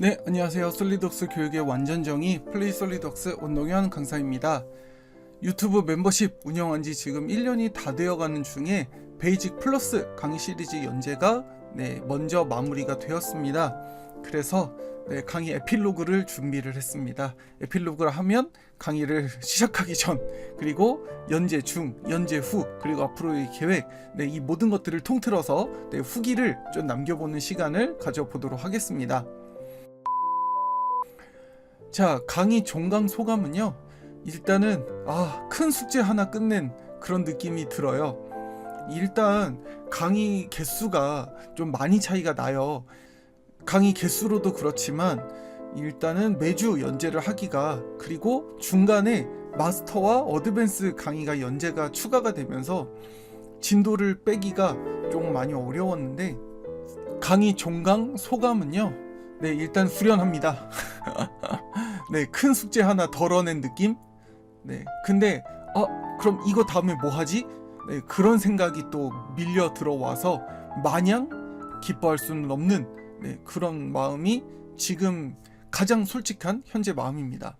네, 안녕하세요. 솔리덕스 교육의 완전정의 플레이 솔리덕스 원동현 강사입니다. 유튜브 멤버십 운영한 지 지금 1년이 다 되어가는 중에 베이직 플러스 강의 시리즈 연재가 네, 먼저 마무리가 되었습니다. 그래서 네, 강의 에필로그를 준비를 했습니다. 에필로그를 하면 강의를 시작하기 전 그리고 연재 중, 연재 후 그리고 앞으로의 계획 네, 이 모든 것들을 통틀어서 네, 후기를 좀 남겨보는 시간을 가져보도록 하겠습니다. 자, 강의 종강 소감은요. 일단은 아, 큰 숙제 하나 끝낸 그런 느낌이 들어요. 일단 강의 개수가 좀 많이 차이가 나요. 강의 개수로도 그렇지만 일단은 매주 연재를 하기가 그리고 중간에 마스터와 어드밴스 강의가 연재가 추가가 되면서 진도를 빼기가 좀 많이 어려웠는데 강의 종강 소감은요. 네, 일단 후련합니다. 네, 큰 숙제 하나 덜어낸 느낌? 네, 근데, 어, 그럼 이거 다음에 뭐 하지? 네, 그런 생각이 또 밀려 들어와서 마냥 기뻐할 수는 없는 네, 그런 마음이 지금 가장 솔직한 현재 마음입니다.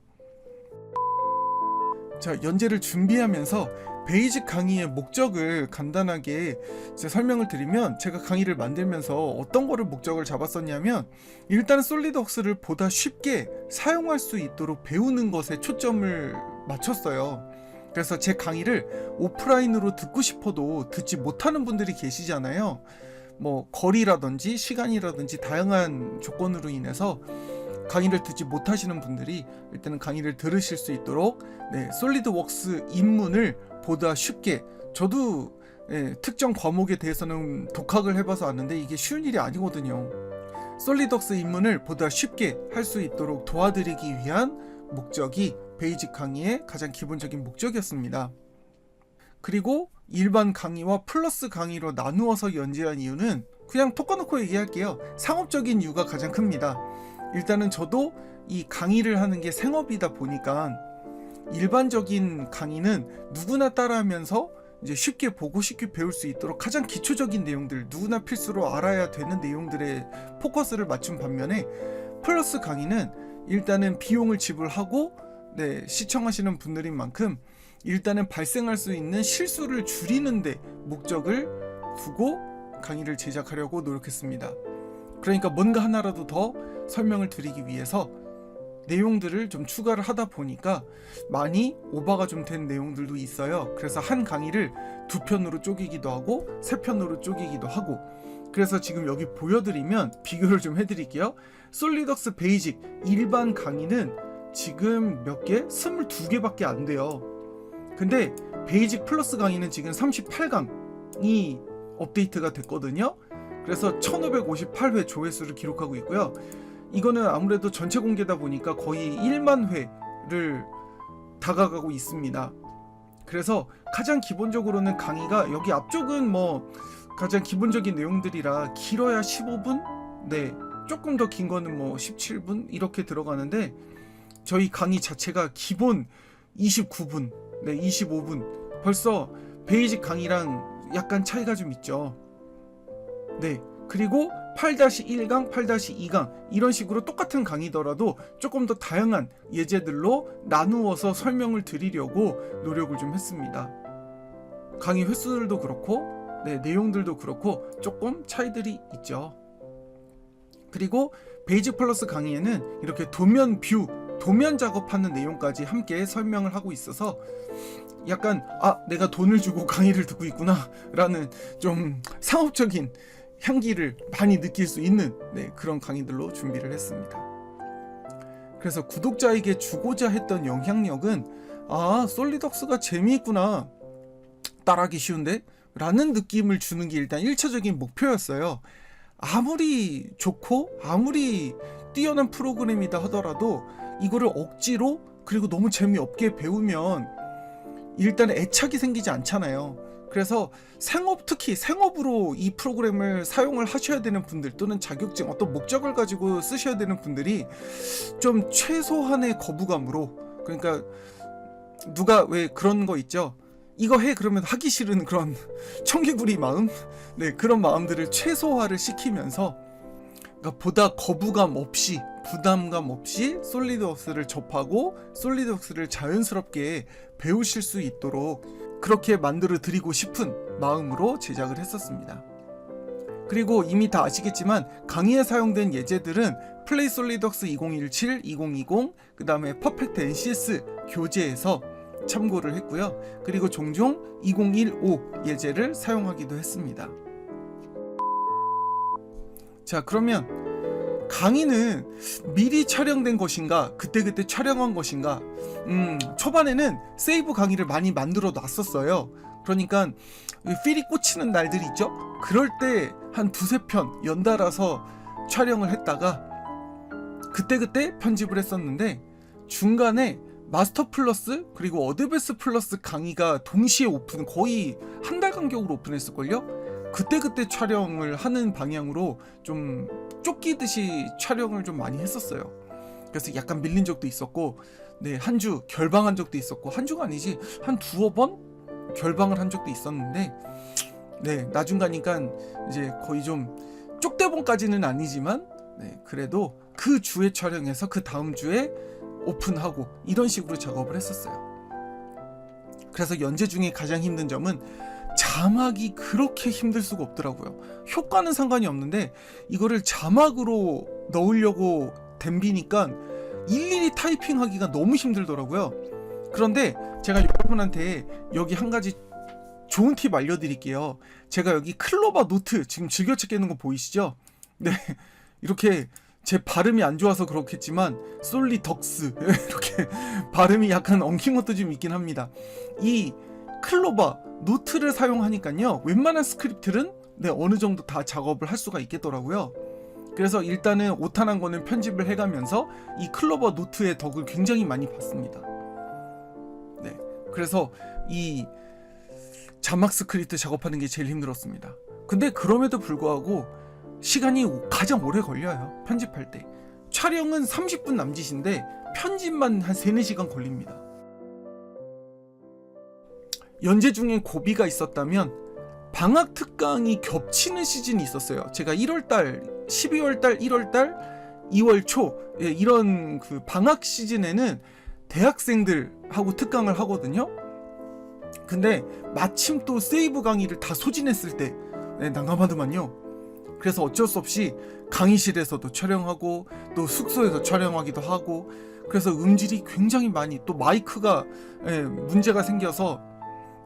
자, 연재를 준비하면서 베이직 강의의 목적을 간단하게 설명을 드리면 제가 강의를 만들면서 어떤 거를 목적을 잡았었냐면 일단 솔리드웍스를 보다 쉽게 사용할 수 있도록 배우는 것에 초점을 맞췄어요. 그래서 제 강의를 오프라인으로 듣고 싶어도 듣지 못하는 분들이 계시잖아요. 뭐 거리라든지 시간이라든지 다양한 조건으로 인해서 강의를 듣지 못하시는 분들이 일단은 강의를 들으실 수 있도록 네, 솔리드웍스 입문을 보다 쉽게 저도 예, 특정 과목에 대해서는 독학을 해봐서 아는데 이게 쉬운 일이 아니거든요. 솔리덕스 입문을 보다 쉽게 할 수 있도록 도와드리기 위한 목적이 베이직 강의의 가장 기본적인 목적이었습니다. 그리고 일반 강의와 플러스 강의로 나누어서 연재한 이유는 그냥 톡 까놓고 얘기할게요. 상업적인 이유가 가장 큽니다. 일단은 저도 이 강의를 하는 게 생업이다 보니까 일반적인 강의는 누구나 따라하면서 이제 쉽게 보고 쉽게 배울 수 있도록 가장 기초적인 내용들 누구나 필수로 알아야 되는 내용들에 포커스를 맞춘 반면에 플러스 강의는 일단은 비용을 지불하고 네, 시청하시는 분들인 만큼 일단은 발생할 수 있는 실수를 줄이는데 목적을 두고 강의를 제작하려고 노력했습니다. 그러니까 뭔가 하나라도 더 설명을 드리기 위해서 내용들을 좀 추가를 하다 보니까 많이 오버가 좀 된 내용들도 있어요. 그래서 한 강의를 두 편으로 쪼개기도 하고 세 편으로 쪼개기도 하고 그래서 지금 여기 보여드리면 비교를 좀 해드릴게요. 솔리덕스 베이직 일반 강의는 지금 몇 개? 22개밖에 안 돼요. 근데 베이직 플러스 강의는 지금 38강이 업데이트가 됐거든요. 그래서 1558회 조회수를 기록하고 있고요. 이거는 아무래도 전체 공개다 보니까 거의 1만 회를 다가가고 있습니다. 그래서 가장 기본적으로는 강의가 여기 앞쪽은 뭐 가장 기본적인 내용들이라 길어야 15분? 네. 조금 더 긴 거는 뭐 17분 이렇게 들어가는데 저희 강의 자체가 기본 29분, 네, 25분. 벌써 베이직 강의랑 약간 차이가 좀 있죠. 네. 그리고 8-1강, 8-2강 이런 식으로 똑같은 강의더라도 조금 더 다양한 예제들로 나누어서 설명을 드리려고 노력을 좀 했습니다. 강의 횟수들도 그렇고 네, 내용들도 그렇고 조금 차이들이 있죠. 그리고 베이직 플러스 강의에는 이렇게 도면 뷰, 도면 작업하는 내용까지 함께 설명을 하고 있어서 약간 아 내가 돈을 주고 강의를 듣고 있구나 라는 좀 상업적인 향기를 많이 느낄 수 있는 네, 그런 강의들로 준비를 했습니다. 그래서 구독자에게 주고자 했던 영향력은 아 솔리덕스가 재미있구나 따라하기 쉬운데 라는 느낌을 주는 게 일단 1차적인 목표였어요. 아무리 좋고 아무리 뛰어난 프로그램이다 하더라도 이거를 억지로 그리고 너무 재미없게 배우면 일단 애착이 생기지 않잖아요. 그래서 생업 특히 생업으로 이 프로그램을 사용을 하셔야 되는 분들 또는 자격증 어떤 목적을 가지고 쓰셔야 되는 분들이 좀 최소한의 거부감으로 그러니까 누가 왜 그런 거 있죠? 이거 해 그러면 하기 싫은 그런 청개구리 마음? 네 그런 마음들을 최소화를 시키면서 그러니까 보다 거부감 없이 부담감 없이 솔리드웍스를 접하고 솔리드웍스를 자연스럽게 배우실 수 있도록 그렇게 만들어 드리고 싶은 마음으로 제작을 했었습니다. 그리고 이미 다 아시겠지만 강의에 사용된 예제들은 플레이 솔리덕스 2017, 2020, 그 다음에 퍼펙트 NCS 교재에서 참고를 했고요. 그리고 종종 2015 예제를 사용하기도 했습니다. 자, 그러면 강의는 미리 촬영된 것인가, 그때그때 촬영한 것인가, 음, 초반에는 세이브 강의를 많이 만들어 놨었어요. 그러니까 이 필이 꽂히는 날들이 있죠? 그럴 때 한 두세 편 연달아서 촬영을 했다가 그때그때 편집을 했었는데 중간에 마스터 플러스 그리고 어드베스 플러스 강의가 동시에 오픈 거의 한 달 간격으로 오픈했을걸요? 그때그때 촬영을 하는 방향으로 좀 쫓기듯이 촬영을 좀 많이 했었어요. 그래서 약간 밀린 적도 있었고 네, 한 주 결방한 적도 있었고 한 주가 아니지 한 두어 번 결방을 한 적도 있었는데 네, 나중 가니까 이제 거의 좀 쪽대본까지는 아니지만 네, 그래도 그 주에 촬영해서 그 다음 주에 오픈하고 이런 식으로 작업을 했었어요. 그래서 연재 중에 가장 힘든 점은 자막이 그렇게 힘들 수가 없더라고요. 효과는 상관이 없는데 이거를 자막으로 넣으려고 댐비니까 일일이 타이핑하기가 너무 힘들더라고요. 그런데 제가 여러분한테 여기 한 가지 좋은 팁 알려드릴게요. 제가 여기 클로바 노트 지금 즐겨찾기 있는 거 보이시죠? 네. 이렇게 제 발음이 안 좋아서 그렇겠지만 솔리덕스 이렇게 발음이 약간 엉킨 것도 좀 있긴 합니다. 이 클로바 노트를 사용하니까요. 웬만한 스크립트는 네, 어느 정도 다 작업을 할 수가 있겠더라고요. 그래서 일단은 오탄한 거는 편집을 해가면서 이 클로버 노트의 덕을 굉장히 많이 봤습니다. 네. 그래서 이 자막 스크립트 작업하는 게 제일 힘들었습니다. 근데 그럼에도 불구하고 시간이 오- 가장 오래 걸려요. 편집할 때. 촬영은 30분 남짓인데 편집만 한 3, 4시간 걸립니다. 연재 중에 고비가 있었다면 방학 특강이 겹치는 시즌이 있었어요. 제가 1월 달, 12월 달, 1월 달, 2월 초 예, 이런 그 방학 시즌에는 대학생들하고 특강을 하거든요. 근데 마침 또 세이브 강의를 다 소진했을 때 네, 난감하더만요. 그래서 어쩔 수 없이 강의실에서도 촬영하고 또 숙소에서 촬영하기도 하고 그래서 음질이 굉장히 많이 또 마이크가 예, 문제가 생겨서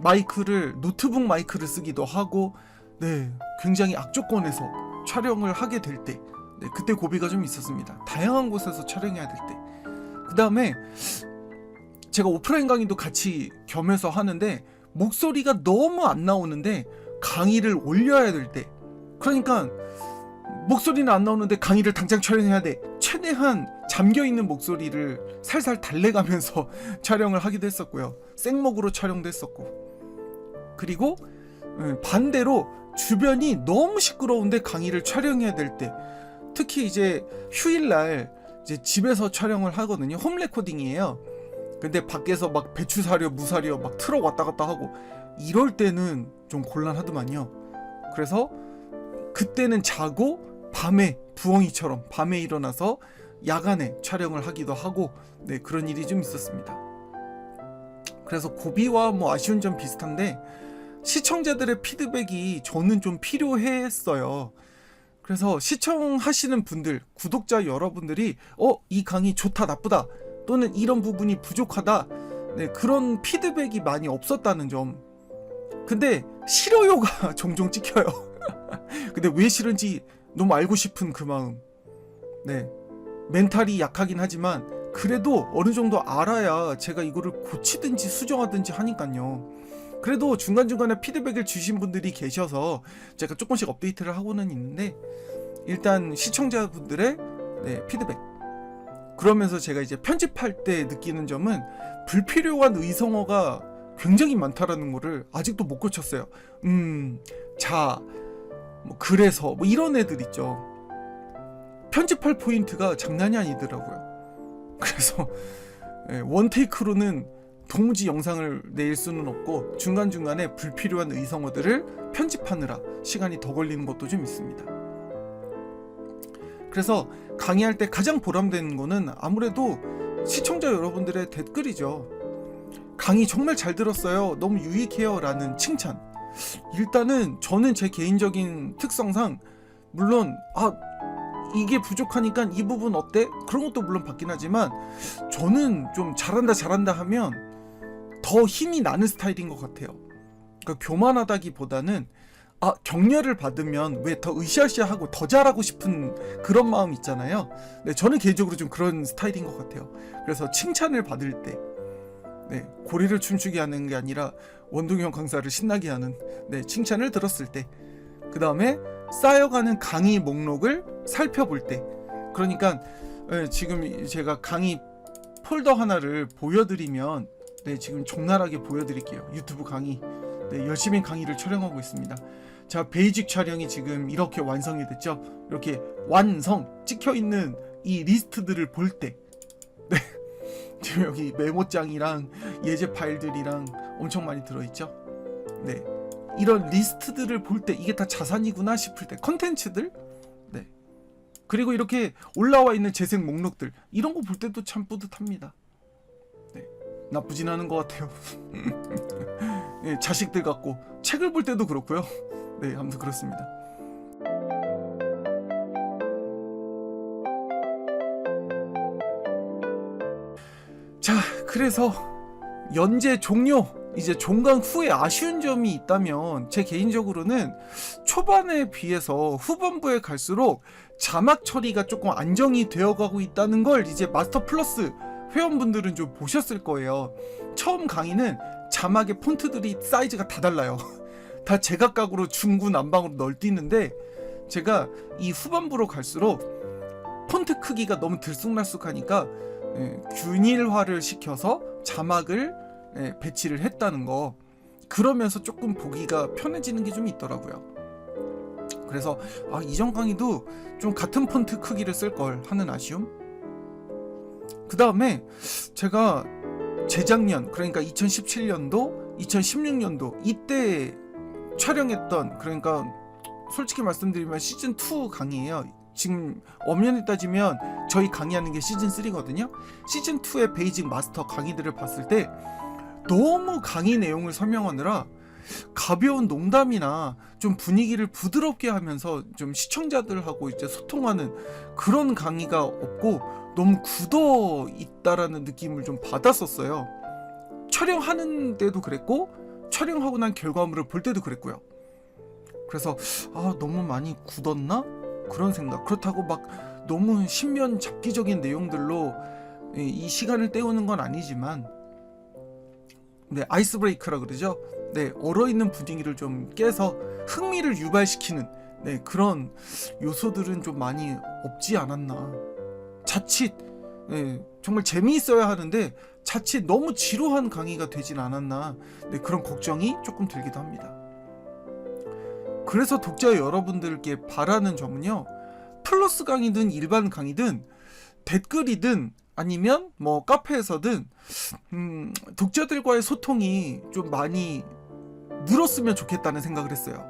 마이크를 노트북 마이크를 쓰기도 하고 네 굉장히 악조건에서 촬영을 하게 될 때 네, 그때 고비가 좀 있었습니다. 다양한 곳에서 촬영해야 될 때. 그 다음에 제가 오프라인 강의도 같이 겸해서 하는데 목소리가 너무 안 나오는데 강의를 올려야 될 때. 그러니까 목소리는 안 나오는데 강의를 당장 촬영해야 돼. 최대한 잠겨 있는 목소리를 살살 달래가면서 촬영을 하기도 했었고요. 생목으로 촬영도 했었고. 그리고 음, 반대로 주변이 너무 시끄러운데 강의를 촬영해야 될 때. 특히 이제 휴일날 이제 집에서 촬영을 하거든요. 홈 레코딩이에요. 근데 밖에서 막 배추 사려 무 사려 막 트럭 왔다 갔다 하고 이럴 때는 좀 곤란하더만요. 그래서 그때는 자고 밤에 부엉이처럼 밤에 일어나서 야간에 촬영을 하기도 하고 네 그런 일이 좀 있었습니다. 그래서 고비와 뭐 아쉬운 점 비슷한데 시청자들의 피드백이 저는 좀 필요했어요. 그래서 시청하시는 분들, 구독자 여러분들이 어, 이 강의 좋다, 나쁘다, 또는 이런 부분이 부족하다, 네, 그런 피드백이 많이 없었다는 점. 근데 싫어요가 종종 찍혀요. 근데 왜 싫은지 너무 알고 싶은 그 마음. 네. 멘탈이 약하긴 하지만 그래도 어느 정도 알아야 제가 이거를 고치든지 수정하든지 하니까요. 그래도 중간중간에 피드백을 주신 분들이 계셔서 제가 조금씩 업데이트를 하고는 있는데 일단 시청자분들의 네, 피드백 그러면서 제가 이제 편집할 때 느끼는 점은 불필요한 의성어가 굉장히 많다라는 거를 아직도 못 고쳤어요. 음, 자, 뭐 그래서 뭐 이런 애들 있죠. 편집할 포인트가 장난이 아니더라고요. 그래서 예, 원테이크로는 도무지 영상을 낼 수는 없고 중간중간에 불필요한 의성어들을 편집하느라 시간이 더 걸리는 것도 좀 있습니다. 그래서 강의할 때 가장 보람되는 거는 아무래도 시청자 여러분들의 댓글이죠. 강의 정말 잘 들었어요. 너무 유익해요. 라는 칭찬. 일단은 저는 제 개인적인 특성상 물론 아 이게 부족하니까 이 부분 어때? 그런 것도 물론 받긴 하지만 저는 좀 잘한다 잘한다 하면 더 힘이 나는 스타일인 것 같아요. 그러니까 교만하다기보다는 아 격려를 받으면 왜 더 으쌰으쌰하고 더 잘하고 싶은 그런 마음 있잖아요. 네 저는 개인적으로 좀 그런 스타일인 것 같아요. 그래서 칭찬을 받을 때 네, 고리를 춤추게 하는 게 아니라 원동형 강사를 신나게 하는 네, 칭찬을 들었을 때, 그 다음에 쌓여가는 강의 목록을 살펴볼 때, 그러니까 예, 지금 제가 강의 폴더 하나를 보여드리면, 네, 지금 적나라하게 보여드릴게요. 유튜브 강의, 네, 열심히 강의를 촬영하고 있습니다. 자, 베이직 촬영이 지금 이렇게 완성이 됐죠. 이렇게 완성 찍혀 있는 이 리스트들을 볼 때, 네, 지금 여기 메모장이랑 예제 파일들이랑 엄청 많이 들어있죠. 네. 이런 리스트들을 볼 때 이게 다 자산이구나 싶을 때 컨텐츠들 네. 그리고 이렇게 올라와 있는 재생 목록들 이런 거 볼 때도 참 뿌듯합니다. 네. 나쁘진 않은 것 같아요. 네, 자식들 같고 책을 볼 때도 그렇고요. 네, 아무튼 그렇습니다. 자, 그래서 연재 종료 이제 종강 후에 아쉬운 점이 있다면 제 개인적으로는 초반에 비해서 후반부에 갈수록 자막 처리가 조금 안정이 되어가고 있다는 걸 이제 마스터 플러스 회원분들은 좀 보셨을 거예요. 처음 강의는 자막의 폰트들이 사이즈가 다 달라요. 다 제각각으로 중구 난방으로 널뛰는데 제가 이 후반부로 갈수록 폰트 크기가 너무 들쑥날쑥하니까 예, 균일화를 시켜서 자막을 예, 배치를 했다는 거 그러면서 조금 보기가 편해지는 게 좀 있더라고요. 그래서 아, 이전 강의도 좀 같은 폰트 크기를 쓸 걸 하는 아쉬움. 그 다음에 제가 재작년 그러니까 2017년도, 2016년도 이때 촬영했던 그러니까 솔직히 말씀드리면 시즌 2 강의예요. 지금 엄연히 따지면 저희 강의하는 게 시즌 3거든요. 시즌 2의 베이직 마스터 강의들을 봤을 때 너무 강의 내용을 설명하느라 가벼운 농담이나 좀 분위기를 부드럽게 하면서 좀 시청자들하고 이제 소통하는 그런 강의가 없고 너무 굳어 있다라는 느낌을 좀 받았었어요. 촬영하는 데도 그랬고 촬영하고 난 결과물을 볼 때도 그랬고요. 그래서 아 너무 많이 굳었나 그런 생각. 그렇다고 막 너무 신면 잡기적인 내용들로 이- 이 시간을 때우는 건 아니지만 네 아이스 브레이크라 그러죠. 네 얼어 있는 분위기를 좀 깨서 흥미를 유발시키는 네 그런 요소들은 좀 많이 없지 않았나. 자칫 네, 정말 재미있어야 하는데 자칫 너무 지루한 강의가 되진 않았나. 네 그런 걱정이 조금 들기도 합니다. 그래서 독자 여러분들께 바라는 점은요. 플러스 강의든 일반 강의든 댓글이든 아니면 뭐 카페에서든 음, 독자들과의 소통이 좀 많이 늘었으면 좋겠다는 생각을 했어요.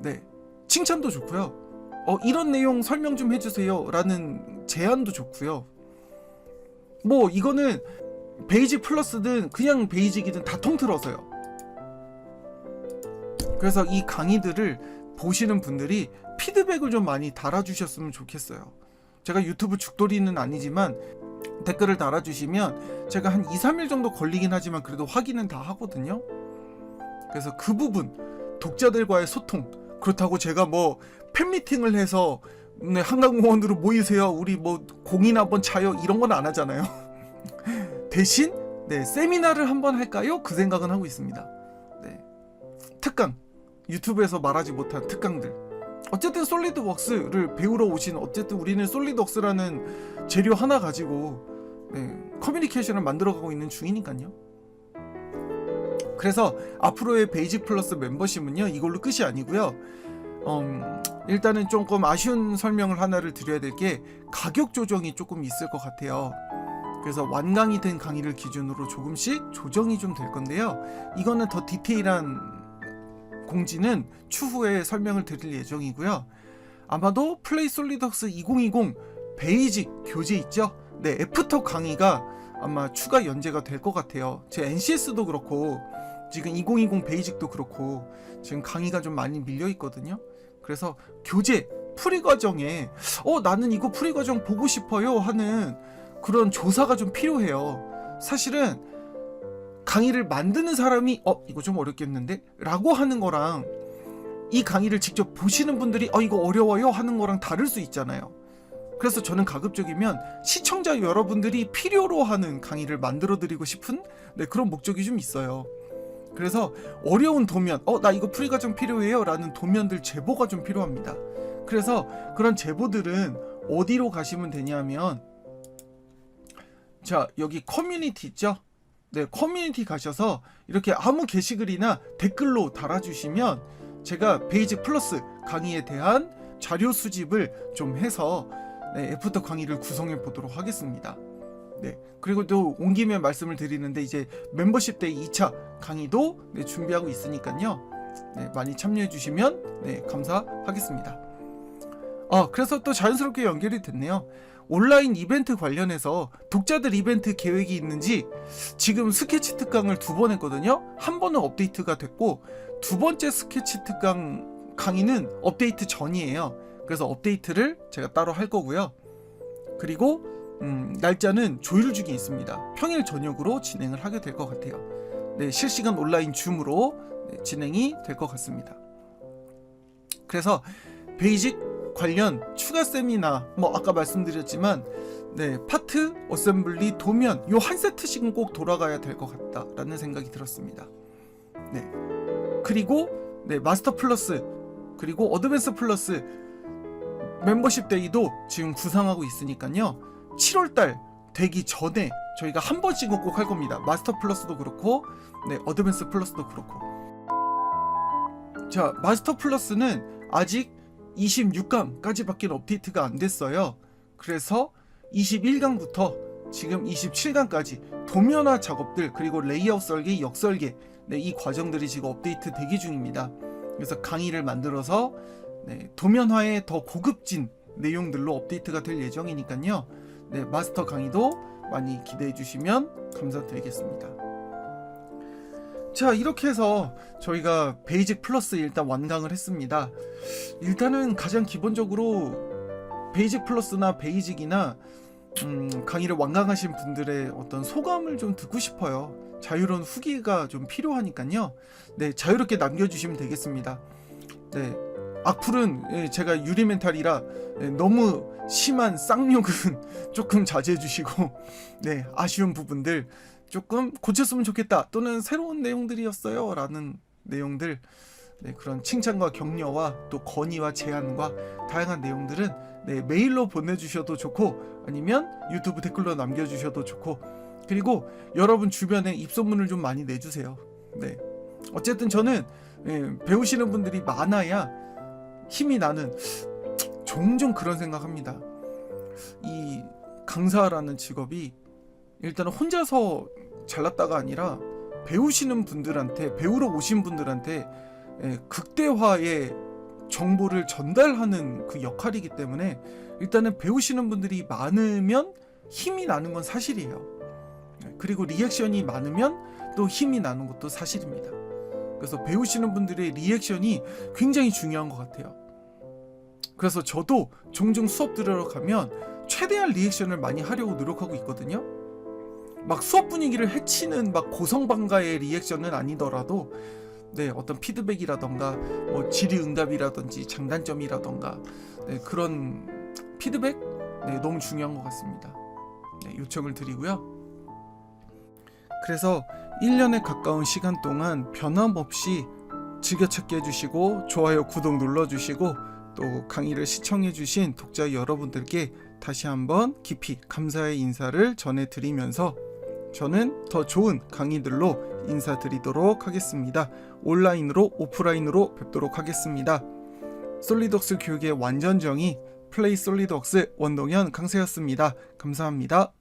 네. 칭찬도 좋고요. 어, 이런 내용 설명 좀 해주세요. 라는 제안도 좋고요. 뭐, 이거는 베이직 플러스든 그냥 베이직이든 다 통틀어서요. 그래서 이 강의들을 보시는 분들이 피드백을 좀 많이 달아주셨으면 좋겠어요. 제가 유튜브 죽돌이는 아니지만 댓글을 달아주시면 제가 한 2, 3일 정도 걸리긴 하지만 그래도 확인은 다 하거든요. 그래서 그 부분, 독자들과의 소통, 그렇다고 제가 뭐 팬미팅을 해서 네, 한강공원으로 모이세요. 우리 뭐 공이나 한번 차요. 이런 건 안 하잖아요. 대신 네, 세미나를 한번 할까요? 그 생각은 하고 있습니다. 네. 특강. 유튜브에서 말하지 못한 특강들. 어쨌든 솔리드웍스를 배우러 오신 어쨌든 우리는 솔리드웍스라는 재료 하나 가지고 네, 커뮤니케이션을 만들어가고 있는 중이니까요. 그래서 앞으로의 베이직 플러스 멤버십은요 이걸로 끝이 아니고요. 음, 일단은 조금 아쉬운 설명을 하나를 드려야 될 게 가격 조정이 조금 있을 것 같아요. 그래서 완강이 된 강의를 기준으로 조금씩 조정이 좀 될 건데요. 이거는 더 디테일한 공지는 추후에 설명을 드릴 예정이고요. 아마도 플레이 솔리덕스 2020 베이직 교재 있죠? 네, 애프터 강의가 아마 추가 연재가 될 것 같아요. 제 NCS도 그렇고 지금 2020 베이직도 그렇고 지금 강의가 좀 많이 밀려 있거든요. 그래서 교재 풀이 과정에 어 나는 이거 풀이 과정 보고 싶어요 하는 그런 조사가 좀 필요해요. 사실은 강의를 만드는 사람이 어 이거 좀 어렵겠는데 라고 하는 거랑 이 강의를 직접 보시는 분들이 어 이거 어려워요 하는 거랑 다를 수 있잖아요. 그래서 저는 가급적이면 시청자 여러분들이 필요로 하는 강의를 만들어 드리고 싶은 네, 그런 목적이 좀 있어요. 그래서 어려운 도면, 어, 나 이거 풀이 과정 필요해요 라는 도면들 제보가 좀 필요합니다. 그래서 그런 제보들은 어디로 가시면 되냐면, 자, 여기 커뮤니티 있죠? 네, 커뮤니티 가셔서 이렇게 아무 게시글이나 댓글로 달아주시면 제가 베이직 플러스 강의에 대한 자료 수집을 좀 해서 네, 애프터 강의를 구성해 보도록 하겠습니다. 네. 그리고 또 온 김에 말씀을 드리는데 이제 멤버십 때 2차 강의도 네, 준비하고 있으니까요. 네, 많이 참여해 주시면 네, 감사하겠습니다. 아, 그래서 또 자연스럽게 연결이 됐네요. 온라인 이벤트 관련해서 독자들 이벤트 계획이 있는지 지금 스케치 특강을 두 번 했거든요. 한 번은 업데이트가 됐고 두 번째 스케치 특강 강의는 업데이트 전이에요. 그래서 업데이트를 제가 따로 할 거고요. 그리고 음, 날짜는 조율 중에 있습니다. 평일 저녁으로 진행을 하게 될 것 같아요. 네, 실시간 온라인 줌으로 네, 진행이 될 것 같습니다. 그래서 베이직 관련 추가 세미나, 뭐 아까 말씀드렸지만, 네 파트, 어셈블리, 도면 요 한 세트씩은 꼭 돌아가야 될 것 같다라는 생각이 들었습니다. 네 그리고 네 마스터 플러스 그리고 어드밴스 플러스 멤버십 데이도 지금 구상하고 있으니까요. 7월달 되기 전에 저희가 한 번씩은 꼭 할 겁니다. 마스터 플러스도 그렇고, 네, 어드밴스 플러스도 그렇고. 자, 마스터 플러스는 아직 26강까지밖에 업데이트가 안 됐어요. 그래서 21강부터 지금 27강까지 도면화 작업들 그리고 레이아웃 설계, 역설계 네, 이 과정들이 지금 업데이트 대기 중입니다. 그래서 강의를 만들어서 네, 도면화의 더 고급진 내용들로 업데이트가 될 예정이니까요. 네, 마스터 강의도 많이 기대해 주시면 감사드리겠습니다. 자, 이렇게 해서 저희가 베이직 플러스 일단 완강을 했습니다. 일단은 가장 기본적으로 베이직 플러스나 베이직이나 음, 강의를 완강하신 분들의 어떤 소감을 좀 듣고 싶어요. 자유로운 후기가 좀 필요하니까요. 네, 자유롭게 남겨주시면 되겠습니다. 네, 악플은 예, 제가 유리 멘탈이라 예, 너무 심한 쌍욕은 조금 자제해 주시고 네 아쉬운 부분들 조금 고쳤으면 좋겠다 또는 새로운 내용들이었어요 라는 내용들 네, 그런 칭찬과 격려와 또 건의와 제안과 다양한 내용들은 네, 메일로 보내주셔도 좋고 아니면 유튜브 댓글로 남겨주셔도 좋고 그리고 여러분 주변에 입소문을 좀 많이 내주세요. 네 어쨌든 저는 예, 배우시는 분들이 많아야 힘이 나는 종종 그런 생각합니다. 이 강사라는 직업이 일단은 혼자서 잘났다가 아니라 배우시는 분들한테 배우러 오신 분들한테 예, 극대화의 정보를 전달하는 그 역할이기 때문에 일단은 배우시는 분들이 많으면 힘이 나는 건 사실이에요. 예, 그리고 리액션이 많으면 또 힘이 나는 것도 사실입니다. 그래서 배우시는 분들의 리액션이 굉장히 중요한 것 같아요. 그래서 저도 종종 수업 들으러 가면 최대한 리액션을 많이 하려고 노력하고 있거든요. 막 수업 분위기를 해치는 막 고성방가의 리액션은 아니더라도 네 어떤 피드백이라던가 뭐 질의응답이라든지 장단점이라던가 네, 그런 피드백 네, 너무 중요한 것 같습니다. 네, 요청을 드리고요. 그래서 1년에 가까운 시간 동안 변함없이 즐겨찾기 해주시고 좋아요 구독 눌러주시고 또 강의를 시청해주신 독자 여러분들께 다시 한번 깊이 감사의 인사를 전해드리면서 저는 더 좋은 강의들로 인사드리도록 하겠습니다. 온라인으로 오프라인으로 뵙도록 하겠습니다. 솔리덕스 교육의 완전 정의 플레이 솔리덕스 원동현 강세였습니다. 감사합니다.